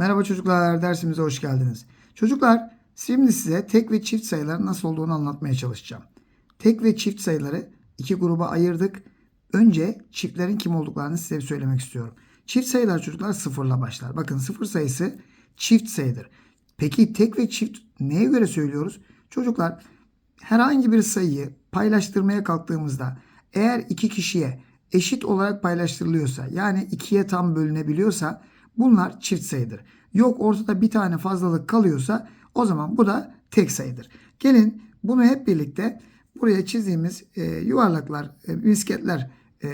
Merhaba çocuklar, dersimize hoş geldiniz. Çocuklar, şimdi size tek ve çift sayıların nasıl olduğunu anlatmaya çalışacağım. Tek ve çift sayıları iki gruba ayırdık. Önce çiftlerin kim olduklarını size söylemek istiyorum. Çift sayılar çocuklar sıfırla başlar. Bakın sıfır sayısı çift sayıdır. Peki tek ve çift neye göre söylüyoruz? Çocuklar herhangi bir sayıyı paylaştırmaya kalktığımızda eğer iki kişiye eşit olarak paylaştırılıyorsa yani ikiye tam bölünebiliyorsa bunlar çift sayıdır. Yok ortada bir tane fazlalık kalıyorsa o zaman bu da tek sayıdır. Gelin bunu hep birlikte buraya çizdiğimiz e, yuvarlaklar, e, misketler e,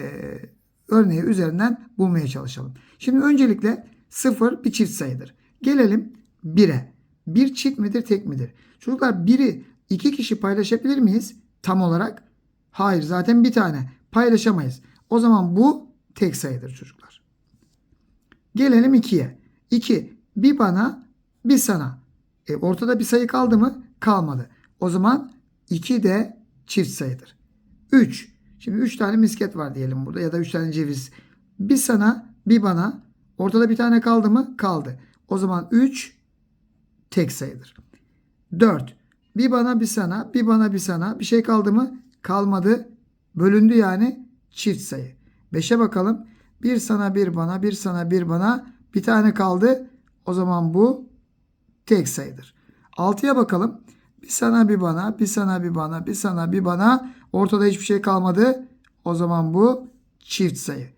örneği üzerinden bulmaya çalışalım. Şimdi öncelikle sıfır bir çift sayıdır. Gelelim 1'e. Bir çift midir tek midir? Çocuklar biri iki kişi paylaşabilir miyiz tam olarak? Hayır zaten bir tane paylaşamayız. O zaman bu tek sayıdır çocuklar. Gelelim 2'ye. 2 bir bana bir sana. E, ortada bir sayı kaldı mı? Kalmadı. O zaman 2 de çift sayıdır. 3. Şimdi 3 tane misket var diyelim burada ya da 3 tane ceviz. Bir sana bir bana. Ortada bir tane kaldı mı? Kaldı. O zaman 3 tek sayıdır. 4. Bir bana bir sana, bir bana bir sana. Bir şey kaldı mı? Kalmadı. Bölündü yani çift sayı. 5'e bakalım. Bir sana bir bana, bir sana bir bana. Bir tane kaldı. O zaman bu tek sayıdır. 6'ya bakalım. Bir sana bir bana, bir sana bir bana, bir sana bir bana. Ortada hiçbir şey kalmadı. O zaman bu çift sayı.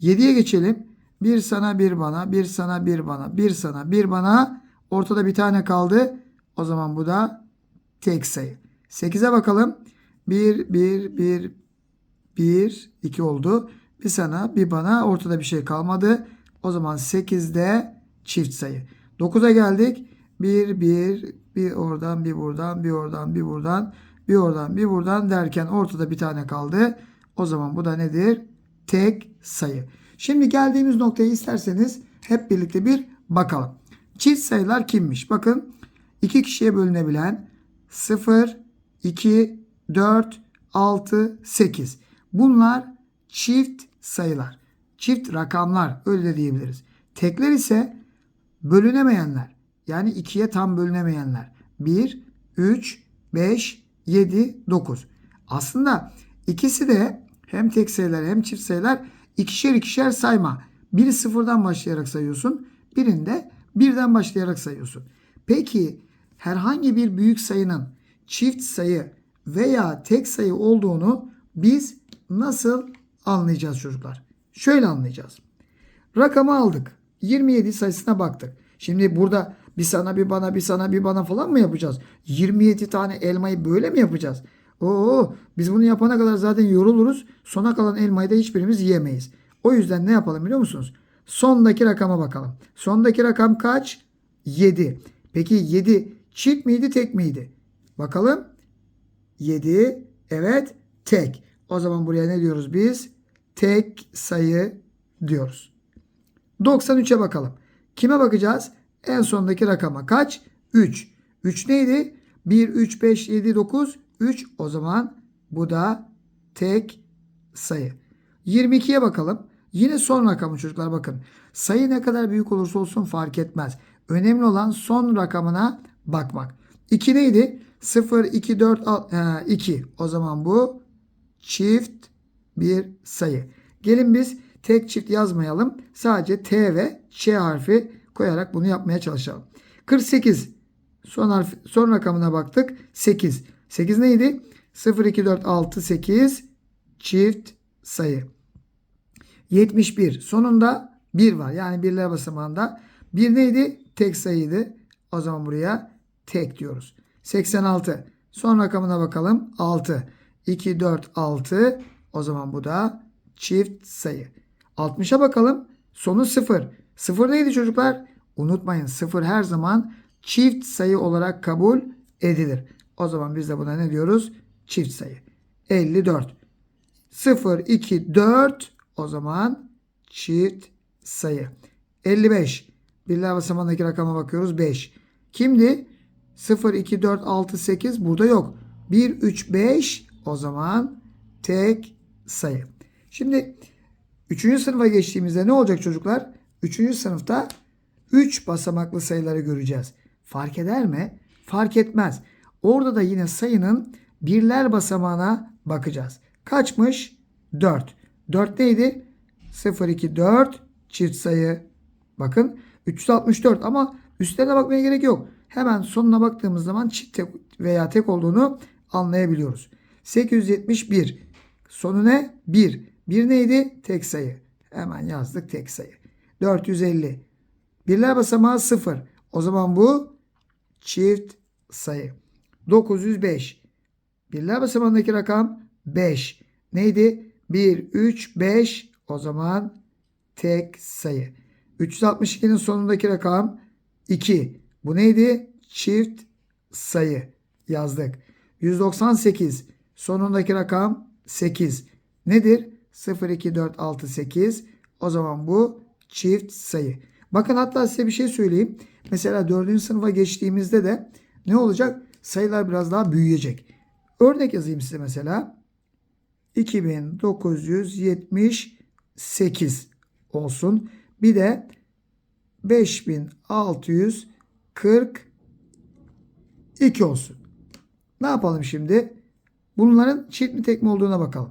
7'ye geçelim. Bir sana bir bana, bir sana bir bana, bir sana bir bana. Ortada bir tane kaldı. O zaman bu da tek sayı. 8'e bakalım. 1, 1, 1, 1, 2 oldu. Bir sana bir bana ortada bir şey kalmadı. O zaman 8'de çift sayı. 9'a geldik. 1, 1, bir oradan bir buradan bir oradan bir buradan bir oradan bir buradan derken ortada bir tane kaldı. O zaman bu da nedir? Tek sayı. Şimdi geldiğimiz noktaya isterseniz hep birlikte bir bakalım. Çift sayılar kimmiş? Bakın iki kişiye bölünebilen 0, 2, 4, 6, 8. Bunlar çift sayılar. Çift rakamlar öyle de diyebiliriz. Tekler ise bölünemeyenler. Yani ikiye tam bölünemeyenler. 1, 3, 5, 7, 9. Aslında ikisi de hem tek sayılar hem çift sayılar ikişer ikişer sayma. Biri sıfırdan başlayarak sayıyorsun. Birinde birden başlayarak sayıyorsun. Peki herhangi bir büyük sayının çift sayı veya tek sayı olduğunu biz nasıl anlayacağız çocuklar? Şöyle anlayacağız. Rakamı aldık. 27 sayısına baktık. Şimdi burada bir sana bir bana bir sana bir bana falan mı yapacağız? 27 tane elmayı böyle mi yapacağız? Oo, biz bunu yapana kadar zaten yoruluruz. Sona kalan elmayı da hiçbirimiz yiyemeyiz. O yüzden ne yapalım biliyor musunuz? Sondaki rakama bakalım. Sondaki rakam kaç? 7. Peki 7 çift miydi tek miydi? Bakalım. 7 evet tek. O zaman buraya ne diyoruz biz? Tek sayı diyoruz. 93'e bakalım. Kime bakacağız? En sondaki rakama kaç? 3. 3 neydi? 1, 3, 5, 7, 9, 3. O zaman bu da tek sayı. 22'ye bakalım. Yine son rakamı çocuklar bakın. Sayı ne kadar büyük olursa olsun fark etmez. Önemli olan son rakamına bakmak. 2 neydi? 0, 2, 4, 2. O zaman bu çift bir sayı. Gelin biz tek çift yazmayalım. Sadece T ve Ç harfi koyarak bunu yapmaya çalışalım. 48. Son harf, son rakamına baktık. 8. 8 neydi? 0, 2, 4, 6, 8 çift sayı. 71. Sonunda 1 var. Yani birler basamağında. 1 neydi? Tek sayıydı. O zaman buraya tek diyoruz. 86. Son rakamına bakalım. 6. 2, 4, 6. O zaman bu da çift sayı. 60'a bakalım. Sonu 0. 0 neydi çocuklar? Unutmayın 0 her zaman çift sayı olarak kabul edilir. O zaman biz de buna ne diyoruz? Çift sayı. 54. 0, 2, 4 o zaman çift sayı. 55. Birler basamağındaki rakama bakıyoruz. 5. Kimdi? 0, 2, 4, 6, 8 burada yok. 1, 3, 5 o zaman tek sayı. Şimdi 3. sınıfa geçtiğimizde ne olacak çocuklar? 3. sınıfta 3 basamaklı sayıları göreceğiz. Fark eder mi? Fark etmez. Orada da yine sayının birler basamağına bakacağız. Kaçmış? 4. 4 neydi? 0, 2, 4 çift sayı. Bakın 364 ama üstlerine bakmaya gerek yok. Hemen sonuna baktığımız zaman çift veya tek olduğunu anlayabiliyoruz. 871 sonu ne? 1. 1 neydi? Tek sayı. Hemen yazdık tek sayı. 450 birler basamağı 0. O zaman bu çift sayı. 905 birler basamağındaki rakam 5. Neydi? 1, 3, 5 o zaman tek sayı. 362'nin sonundaki rakam 2. Bu neydi? Çift sayı yazdık. 198 sonundaki rakam 8. Nedir? 0, 2, 4, 6, 8. O zaman bu çift sayı. Bakın hatta size bir şey söyleyeyim. Mesela 4. sınıfa geçtiğimizde de ne olacak? Sayılar biraz daha büyüyecek. Örnek yazayım size mesela. 2978 olsun. Bir de 5642 olsun. Ne yapalım şimdi? Bunların çift mi tek mi olduğuna bakalım.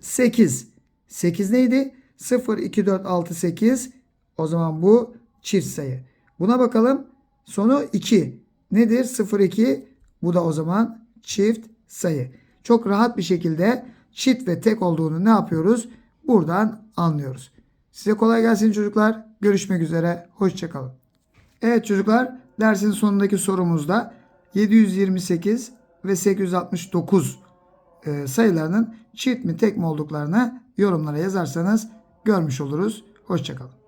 8. 8 neydi? 0, 2, 4, 6, 8. O zaman bu çift sayı. Buna bakalım. Sonu 2. Nedir? 0, 2. Bu da o zaman çift sayı. Çok rahat bir şekilde çift ve tek olduğunu ne yapıyoruz? Buradan anlıyoruz. Size kolay gelsin çocuklar. Görüşmek üzere. Hoşçakalın. Evet çocuklar dersin sonundaki sorumuzda 728 ve 869 e, sayılarının çift mi tek mi olduklarını yorumlara yazarsanız görmüş oluruz. Hoşçakalın.